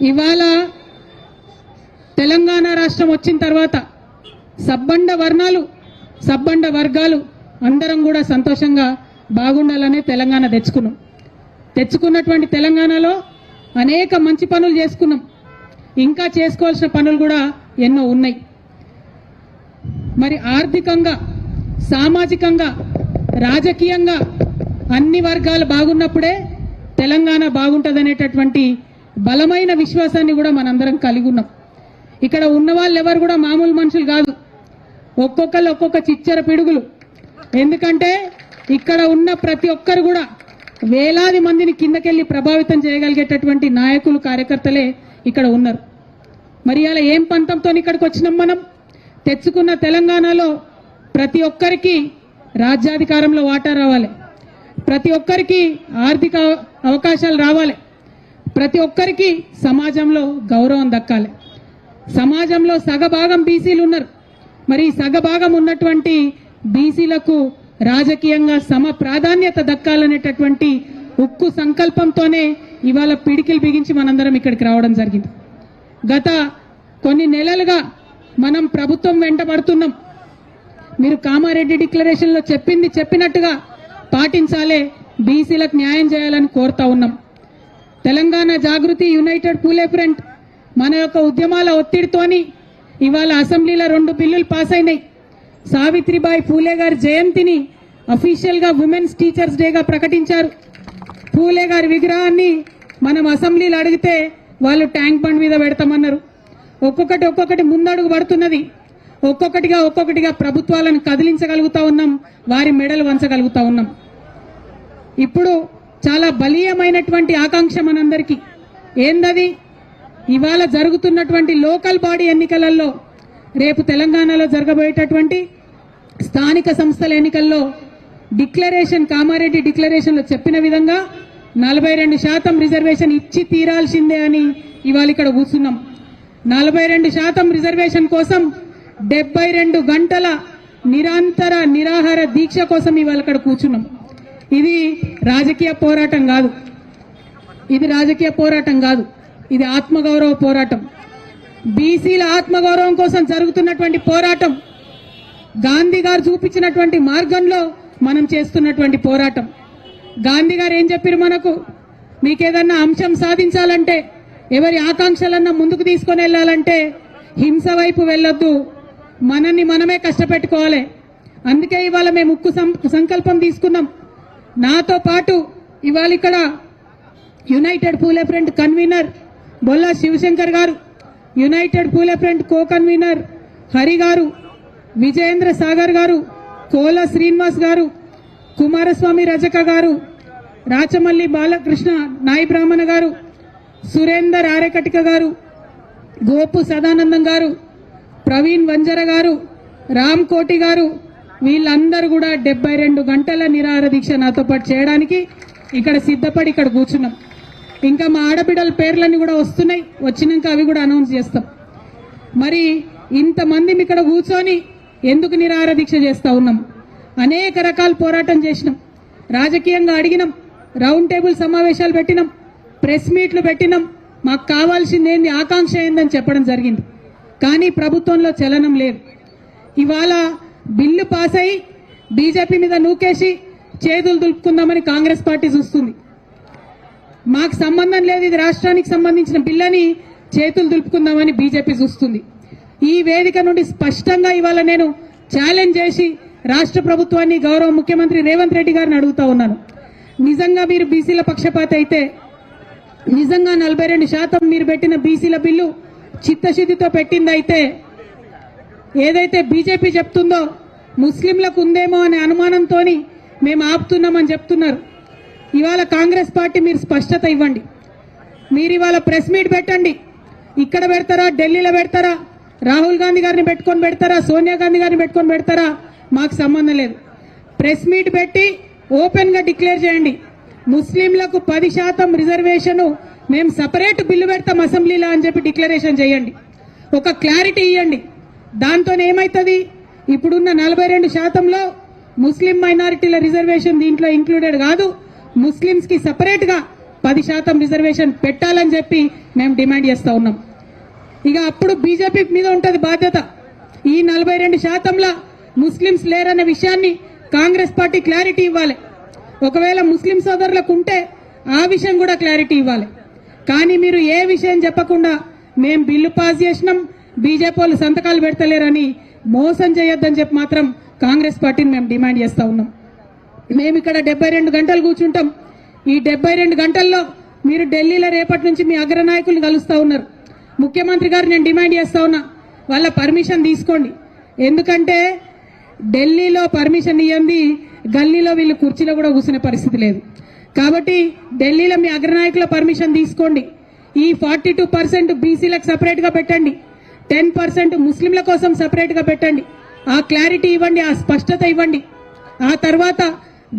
ఇవాళ తెలంగాణ రాష్ట్రం వచ్చిన తర్వాత సబ్బండ వర్ణాలు సబ్బండ వర్గాలు అందరం కూడా సంతోషంగా బాగుండాలనే తెలంగాణ తెచ్చుకున్నాం. తెచ్చుకున్నటువంటి తెలంగాణలో అనేక మంచి పనులు చేసుకున్నాం. ఇంకా చేసుకోవాల్సిన పనులు కూడా ఎన్నో ఉన్నాయి. మరి ఆర్థికంగా సామాజికంగా రాజకీయంగా అన్ని వర్గాలు బాగున్నప్పుడే తెలంగాణ బాగుంటుందనేటటువంటి బలమైన విశ్వాసాన్ని కూడా మనందరం కలిగి ఉన్నాం. ఇక్కడ ఉన్న వాళ్ళు ఎవరు కూడా మామూలు మనుషులు కాదు. ఒక్కొక్కరు ఒక్కొక్క చిచ్చర పిడుగులు. ఎందుకంటే ఇక్కడ ఉన్న ప్రతి ఒక్కరు కూడా వేలాది మందిని కిందకెళ్ళి ప్రభావితం చేయగలిగేటటువంటి నాయకులు కార్యకర్తలే ఇక్కడ ఉన్నారు. మరి అలా ఏం పంతంతో ఇక్కడికి వచ్చినాం మనం? తెచ్చుకున్న తెలంగాణలో ప్రతి ఒక్కరికి రాజ్యాధికారంలో వాటా రావాలి. ప్రతి ఒక్కరికి ఆర్థిక అవకాశాలు రావాలి. ప్రతి ఒక్కరికి సమాజంలో గౌరవం దక్కాలి. సమాజంలో సగభాగం బీసీలు ఉన్నారు. మరి సగభాగం ఉన్నటువంటి బీసీలకు రాజకీయంగా సమ ప్రాధాన్యత దక్కాలనేటటువంటి ఉక్కు సంకల్పంతోనే ఇవాళ పిడికిలు బిగించి మనందరం ఇక్కడికి రావడం జరిగింది. గత కొన్ని నెలలుగా మనం ప్రభుత్వం వెంటబడుతున్నాం మీరు కామారెడ్డి డిక్లరేషన్లో చెప్పింది చెప్పినట్టుగా పాటించాలే బీసీలకు న్యాయం చేయాలని కోరుతా ఉన్నాం. తెలంగాణ జాగృతి యునైటెడ్ పూలే ఫ్రంట్ మన యొక్క ఉద్యమాల ఒత్తిడితోని ఇవాళ అసెంబ్లీలో రెండు బిల్లులు పాస్ అయినాయి. సావిత్రిబాయి పూలే గారి జయంతిని అఫీషియల్గా ఉమెన్స్ టీచర్స్ డేగా ప్రకటించారు. పూలే గారి విగ్రహాన్ని మనం అసెంబ్లీలో అడిగితే వాళ్ళు ట్యాంక్ బండ్ మీద పెడతామన్నారు. ఒక్కొక్కటి ఒక్కొక్కటి ముందడుగు పడుతున్నది. ఒక్కొక్కటిగా ఒక్కొక్కటిగా ప్రభుత్వాలను కదిలించగలుగుతా ఉన్నాం వారి మెడలు వంచగలుగుతా ఉన్నాం. ఇప్పుడు చాలా బలీయమైనటువంటి ఆకాంక్ష మనందరికీ. ఏందది? ఇవాళ జరుగుతున్నటువంటి లోకల్ బాడీ ఎన్నికలలో రేపు తెలంగాణలో జరగబోయేటటువంటి స్థానిక సంస్థల ఎన్నికల్లో డిక్లరేషన్ కామారెడ్డి డిక్లరేషన్లో చెప్పిన విధంగా నలభై రెండు శాతం రిజర్వేషన్ ఇచ్చి తీరాల్సిందే అని ఇవాళ ఇక్కడ కూర్చున్నాం. నలభై రెండు శాతం రిజర్వేషన్ కోసం డెబ్బై రెండు గంటల నిరంతర నిరాహార దీక్ష కోసం ఇవాళ ఇక్కడ కూర్చున్నాం. ఇది రాజకీయ పోరాటం కాదు. ఇది రాజకీయ పోరాటం కాదు. ఇది ఆత్మగౌరవ పోరాటం. బీసీల ఆత్మగౌరవం కోసం జరుగుతున్నటువంటి పోరాటం గాంధీ గారు చూపించినటువంటి మార్గంలో మనం చేస్తున్నటువంటి పోరాటం. గాంధీ గారు ఏం చెప్పారు మనకు? మీకేదన్నా అంశం సాధించాలంటే ఎవరి ఆకాంక్షలన్నా ముందుకు తీసుకొని వెళ్ళాలంటే హింస వైపు వెళ్ళొద్దు. మనల్ని మనమే కష్టపెట్టుకోవాలి. అందుకే ఇవాళ మేము ఉక్కు సం- సంకల్పం తీసుకున్నాం. నాతో పాటు ఇవాళ ఇక్కడ united Phule front convener Bolla Shivashankar garu united Phule front co convener Hari garu Vijayendra Sagar గారు కోల శ్రీనివాస్ గారు కుమారస్వామి రజక గారు రాచమల్లి బాలకృష్ణ నాయి బ్రాహ్మణ గారు సురేందర్ ఆరేకటిక గారు గోపు సదానందం గారు ప్రవీణ్ వంజర గారు రామ్ కోటి గారు వీళ్ళందరూ కూడా డెబ్బై రెండు గంటల నిరాహార దీక్ష నాతో పాటు చేయడానికి ఇక్కడ సిద్ధపడి ఇక్కడ కూర్చున్నాం. ఇంకా మా ఆడబిడ్డల పేర్లన్నీ కూడా వస్తున్నాయి. వచ్చినాక అవి కూడా అనౌన్స్ చేస్తాం. మరి ఇంతమంది ఇక్కడ కూర్చొని ఎందుకు నిరాహార దీక్ష చేస్తూ ఉన్నాం? అనేక రకాల పోరాటం చేసినాం. రాజకీయంగా అడిగినాం. రౌండ్ టేబుల్ సమావేశాలు పెట్టినాం. ప్రెస్ మీట్లు పెట్టినాం. మాకు కావాల్సింది ఏంది ఆకాంక్ష ఏందని చెప్పడం జరిగింది. కానీ ప్రభుత్వంలో చలనం లేదు. ఇవాళ బిల్లు పాస్ అయి బీజేపీ మీద నూకేసి చేతులు దులుపుకుందామని కాంగ్రెస్ పార్టీ చూస్తుంది. మాకు సంబంధం లేదు ఇది రాష్ట్రానికి సంబంధించిన బిల్లని చేతులు దులుపుకుందామని బీజేపీ చూస్తుంది. ఈ వేదిక నుండి స్పష్టంగా ఇవాళ నేను ఛాలెంజ్ చేసి రాష్ట్ర ప్రభుత్వాన్ని గౌరవ ముఖ్యమంత్రి రేవంత్ రెడ్డి గారిని అడుగుతా ఉన్నాను. నిజంగా మీరు బీసీల పక్షపాత అయితే నిజంగా నలభై రెండు శాతం మీరు పెట్టిన బీసీల బిల్లు చిత్తశుద్ధితో పెట్టిందైతే ఏదైతే బీజేపీ చెప్తుందో ముస్లింలకు ఉందేమో అనే అనుమానంతో మేము ఆపుతున్నామని చెప్తున్నారు. ఇవాళ కాంగ్రెస్ పార్టీ మీరు స్పష్టత ఇవ్వండి. మీరు ఇవాళ ప్రెస్ మీట్ పెట్టండి. ఇక్కడ పెడతారా ఢిల్లీలో పెడతారా రాహుల్ గాంధీ గారిని పెట్టుకొని పెడతారా సోనియా గాంధీ గారిని పెట్టుకొని పెడతారా మాకు సంబంధం లేదు. ప్రెస్ మీట్ పెట్టి ఓపెన్గా డిక్లేర్ చేయండి. ముస్లింలకు పది శాతం రిజర్వేషన్ మేము సపరేట్ బిల్లు పెడతాం అసెంబ్లీలో అని చెప్పి డిక్లరేషన్ చేయండి. ఒక క్లారిటీ ఇవ్వండి. దాంతో ఏమవుతుంది ఇప్పుడున్న నలభై రెండు శాతంలో ముస్లిం మైనారిటీల రిజర్వేషన్ దీంట్లో ఇంక్లూడెడ్ కాదు. ముస్లింస్కి సపరేట్గా పది శాతం రిజర్వేషన్ పెట్టాలని చెప్పి మేము డిమాండ్ చేస్తూ ఉన్నాం. ఇక అప్పుడు బీజేపీ మీద ఉంటుంది బాధ్యత. ఈ నలభై రెండు శాతంలో ముస్లిమ్స్ లేరన్న విషయాన్ని కాంగ్రెస్ పార్టీ క్లారిటీ ఇవ్వాలి. ఒకవేళ ముస్లిం సోదరులకు ఉంటే ఆ విషయం కూడా క్లారిటీ ఇవ్వాలి. కానీ మీరు ఏ విషయం చెప్పకుండా మేము బిల్లు పాస్ చేసినాం బీజేపీ వాళ్ళు సంతకాలు పెడతలేరని మోసం చేయొద్దని చెప్పి మాత్రం కాంగ్రెస్ పార్టీని మేము డిమాండ్ చేస్తా ఉన్నాం. మేము ఇక్కడ డెబ్బై రెండు గంటలు కూర్చుంటాం. ఈ డెబ్బై రెండు గంటల్లో మీరు ఢిల్లీలో రేపటి నుంచి మీ అగ్రనాయకులు కలుస్తూ ఉన్నారు. ముఖ్యమంత్రి గారు నేను డిమాండ్ చేస్తా ఉన్నా. వాళ్ళ పర్మిషన్ తీసుకోండి. ఎందుకంటే ఢిల్లీలో పర్మిషన్ ఇవ్వండి గల్లీలో వీళ్ళు కుర్చీలో కూడా కూర్చునే పరిస్థితి లేదు. కాబట్టి ఢిల్లీలో మీ అగ్రనాయకుల పర్మిషన్ తీసుకోండి. ఈ ఫార్టీ టూ పర్సెంట్ బీసీలకు సపరేట్గా పెట్టండి. టెన్ పర్సెంట్ ముస్లింల కోసం సపరేట్గా పెట్టండి. ఆ క్లారిటీ ఇవ్వండి ఆ స్పష్టత ఇవ్వండి. ఆ తర్వాత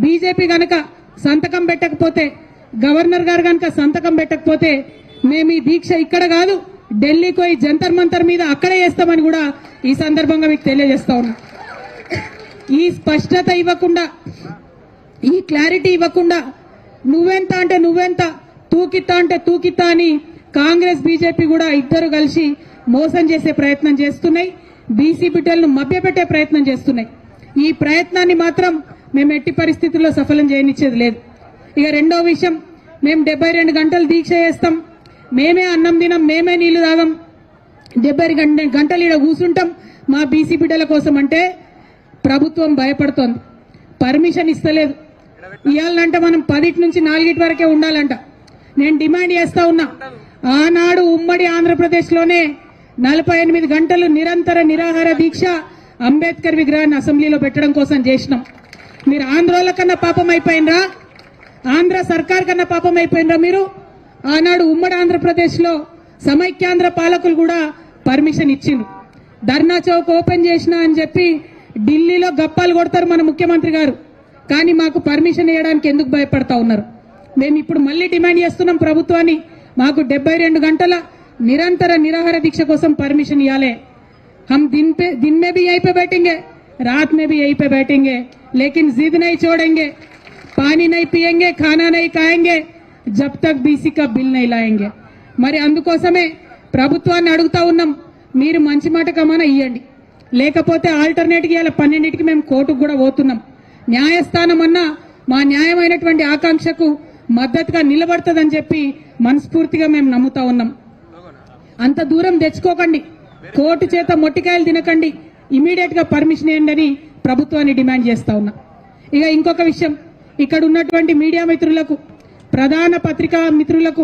బీజేపీ గనక సంతకం పెట్టకపోతే గవర్నర్ గారు కనుక సంతకం పెట్టకపోతే మేము ఈ దీక్ష ఇక్కడ కాదు ఢిల్లీకి పోయి జంతర్ మంతర్ మీద అక్కడే చేస్తామని కూడా ఈ సందర్భంగా మీకు తెలియజేస్తా ఉన్నా. ఈ స్పష్టత ఇవ్వకుండా ఈ క్లారిటీ ఇవ్వకుండా నువ్వెంత అంటే నువ్వెంత తూకిత్తా అంటే తూకిత్తా అని కాంగ్రెస్ బీజేపీ కూడా ఇద్దరు కలిసి మోసం చేసే ప్రయత్నం చేస్తున్నాయి. బీసీ బిడ్డలను మభ్యపెట్టే ప్రయత్నం చేస్తున్నాయి. ఈ ప్రయత్నాన్ని మాత్రం మేము ఎట్టి పరిస్థితుల్లో సఫలం చేయనిచ్చేది లేదు. ఇక రెండో విషయం మేము డెబ్బై రెండు గంటలు దీక్ష చేస్తాం. మేమే అన్నం తినం మేమే నీళ్ళు తాగం. డెబ్బై గంట గంటలు ఇక్కడ కూర్చుంటాం మా బీసీ బిడ్డల కోసం అంటే ప్రభుత్వం భయపడుతోంది. పర్మిషన్ ఇస్తలేదు. ఇవ్వాలంటే మనం పదిటి నుంచి నాలుగిటి వరకే ఉండాలంట. నేను డిమాండ్ చేస్తా ఉన్నా. ఆనాడు ఉమ్మడి ఆంధ్రప్రదేశ్లోనే నలభై ఎనిమిది గంటలు నిరంతర నిరాహార దీక్ష అంబేద్కర్ విగ్రహాన్ని అసెంబ్లీలో పెట్టడం కోసం చేసినాం. మీరు ఆంధ్రోల కన్నా పాపం అయిపోయినరా? ఆంధ్ర సర్కార్ కన్నా పాపం అయిపోయినరా మీరు? ఆనాడు ఉమ్మడి ఆంధ్రప్రదేశ్లో సమైక్యాంధ్ర పాలకులు కూడా పర్మిషన్ ఇచ్చింది ధర్నా చౌక్ ఓపెన్ చేసిన అని చెప్పి ఢిల్లీలో గప్పాలు కొడతారు మన ముఖ్యమంత్రి గారు. కానీ మాకు పర్మిషన్ ఇవ్వడానికి ఎందుకు భయపడతా ఉన్నారు? మేము ఇప్పుడు మళ్ళీ డిమాండ్ చేస్తున్నాం ప్రభుత్వాన్ని. మాకు డెబ్బై రెండు గంటల నిరంతర నిరాహార దీక్ష కోసం పర్మిషన్ ఇవ్వాలి हम दिन पे दिन में भी यहीं पे बैठेंगे रात में भी यहीं पे बैठेंगे लेकिन जिद नहीं छोड़ेंगे पानी नहीं पिएंगे खाना नहीं खाएंगे जब तक బీసీ का బిల్ नहीं लाएंगे మరి అందుకోసమే ప్రభుత్వాన్ని అడుగుతా ఉన్నాం మీరు మంచి మాట కమాన ఇవ్వండి లేకపోతే ఆల్టర్నేట్గా ఇవాళ పన్నెండింటికి మేము కోర్టుకు కూడా పోతున్నాం న్యాయస్థానం అన్నా మా న్యాయమైనటువంటి ఆకాంక్షకు మద్దతుగా నిలబడుతుందని చెప్పి మనస్ఫూర్తిగా మేము నమ్ముతా ఉన్నాం అంత దూరం తెచ్చుకోకండి. కోర్టు చేత మొట్టికాయలు తినకండి. ఇమీడియట్గా పర్మిషన్ ఇవ్వండి అని ప్రభుత్వాన్ని డిమాండ్ చేస్తా ఉన్నా. ఇక ఇంకొక విషయం. ఇక్కడ ఉన్నటువంటి మీడియా మిత్రులకు ప్రధాన పత్రికా మిత్రులకు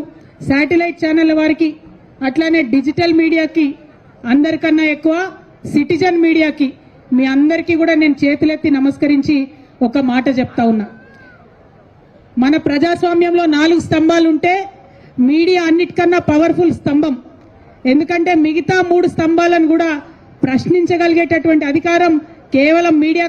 శాటిలైట్ ఛానళ్ళ వారికి అట్లానే డిజిటల్ మీడియాకి అందరికన్నా ఎక్కువ సిటిజన్ మీడియాకి మీ అందరికీ కూడా నేను చేతులెత్తి నమస్కరించి ఒక మాట చెప్తా ఉన్నా. మన ప్రజాస్వామ్యంలో నాలుగు స్తంభాలు ఉంటే మీడియా అన్నిటికన్నా పవర్ఫుల్ స్తంభం. ఎందుకంటే మిగతా మూడు స్తంభాలను కూడా ప్రశ్నించగలిగేటటువంటి అధికారం కేవలం మీడియా